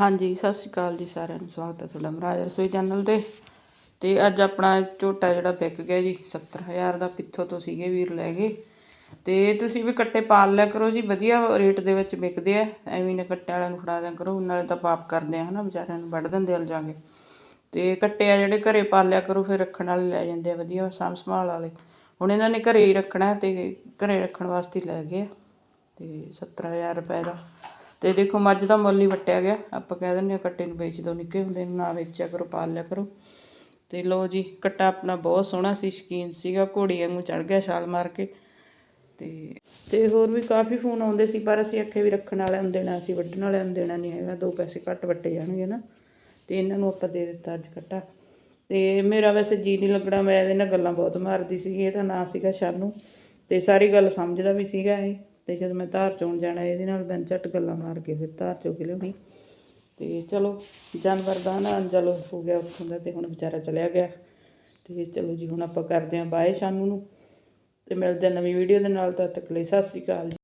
ਹਾਂਜੀ, ਸਤਿ ਸ਼੍ਰੀ ਅਕਾਲ ਜੀ ਸਾਰਿਆਂ ਨੂੰ, ਸਵਾਗਤ ਹੈ ਤੁਹਾਡਾ ਮਹਾਰਾਜ ਰਸੋਈ ਚੈਨਲ ਤੇ। ਤੇ ਅੱਜ ਆਪਣਾ ਝੋਟਾ ਜਿਹੜਾ ਵਿਕ ਗਿਆ ਜੀ 70000 ਦਾ ਪਿੱਥੋਂ ਤੋਂ ਸੀਗੇ ਵੀਰ ਲੈ ਗਏ ਤੇ ਤੁਸੀਂ ਵੀ ਕੱਟੇ ਪਾਲ ਲਿਆ ਕਰੋ ਜੀ, ਵਧੀਆ ਰੇਟ ਦੇ ਵਿੱਚ ਵਿਕਦੇ ਆ। ਐਵੇਂ ਨਾ ਕੱਟੇ ਵਾਲਿਆਂ ਨੂੰ ਫੜਾ ਦਿਆ ਕਰੋ ਨਾਲੇ ਤਾਂ ਪਾਪ ਕਰਦੇ ਆ, ਹਨਾ, ਵਿਚਾਰਿਆਂ ਨੂੰ ਵੱਢ ਦਿੰਦੇ ਆ ਜਾਗੇ ਤੇ ਕੱਟੇ ਆ ਜਿਹੜੇ ਘਰੇ ਪਾਲਿਆ ਕਰੋ, ਫਿਰ ਰੱਖਣ ਵਾਲੇ ਲੈ ਜਾਂਦੇ ਆ, ਵਧੀਆ ਸਾਂਭ ਸੰਭਾਲ ਵਾਲੇ। ਹੁਣ ਇਹਨਾਂ ਨੇ ਘਰੇ ਹੀ ਰੱਖਣਾ ਹੈ ਤੇ ਘਰੇ ਰੱਖਣ ਵਾਸਤੇ ਲੈ ਗਏ ਆ। ਤੇ 70000 ਰੁਪਏ ਦਾ ਤੇ ਦੇਖੋ ਮੱਝ ਦਾ ਮੁੱਲ ਹੀ ਵਟਿਆ ਗਿਆ। ਆਪਾਂ ਕਹਿ ਦਿੰਦੇ ਆ ਕੱਟੇ ਨੂੰ ਵੇਚ ਦੋ ਨਿੱਕੇ ਹੁੰਦੇ ਨੂੰ ਨਾ ਵੇਚਿਆ ਕਰੋ, ਪਾਲ ਲਿਆ ਕਰੋ। ਤੇ ਲੋ ਜੀ, ਕੱਟਾ ਆਪਣਾ ਬਹੁਤ ਸੋਹਣਾ ਸੀ, ਸ਼ਕੀਨ ਸੀਗਾ, ਘੋੜੀ ਵਾਂਗੂ ਚੜ ਗਿਆ ਛਾਲ ਮਾਰ ਕੇ। ਤੇ ਤੇ ਹੋਰ ਵੀ ਕਾਫੀ ਫੋਨ ਆਉਂਦੇ ਸੀ, ਪਰ ਅਸੀਂ ਆਖੇ ਵੀ ਰੱਖਣ ਵਾਲਿਆਂ ਨੂੰ ਦੇਣਾ ਅਸੀਂ ਵੱਢਣ ਵਾਲਿਆਂ ਨੂੰ ਦੇਣਾ ਨਹੀਂ ਹੈਗਾ, ਦੋ ਪੈਸੇ ਘੱਟ ਵੱਟੇ ਜਾਣਗੇ ਨਾ। ਤੇ ਇਹਨਾਂ ਨੂੰ ਆਪਾਂ ਦੇ ਦਿੱਤਾ ਅੱਜ ਕੱਟਾ। ਤੇ ਮੇਰਾ ਵੈਸੇ ਜੀ ਨਹੀਂ ਲੱਗਣਾ, ਮੈਂ ਇਹਦੇ ਨਾਲ ਗੱਲਾਂ ਬਹੁਤ ਮਾਰਦੀ ਸੀਗੀ, ਇਹਦਾ ਨਾਂ ਸੀਗਾ ਸ਼ਾਨੂ ਤੇ ਸਾਰੀ ਗੱਲ ਸਮਝਦਾ ਵੀ ਸੀਗਾ ਇਹ। ਤੇ ਜਦੋਂ ਮੈਂ ਧਾਰ ਚੋਣ ਜਾਣਾ, ਇਹਦੇ ਨਾਲ ਬੈਨ ਝੱਟ ਗੱਲਾਂ ਮਾਰ ਕੇ ਫਿਰ ਧਾਰ ਚੋ ਕੇ ਲਿਆਉਣੀ ਤੇ ਚਲੋ, ਜਾਨਵਰ ਦਾ ਨਾ ਚਲੋ ਹੋ ਗਿਆ ਉੱਥੋਂ ਦਾ ਤੇ ਹੁਣ ਵਿਚਾਰਾ ਚਲਿਆ ਗਿਆ। ਤੇ ਚਲੋ ਜੀ, ਹੁਣ ਆਪਾਂ ਕਰਦੇ ਆਂ ਬਾਏ ਸ਼ਾਨੂ ਨੂੰ। ਤੇ ਮਿਲਦੇ ਆਂ ਨਵੀਂ ਵੀਡੀਓ ਦੇ ਨਾਲ, ਤਦ ਤੱਕ ਲਈ ਸਤਿ ਸ਼੍ਰੀ ਅਕਾਲ ਜੀ।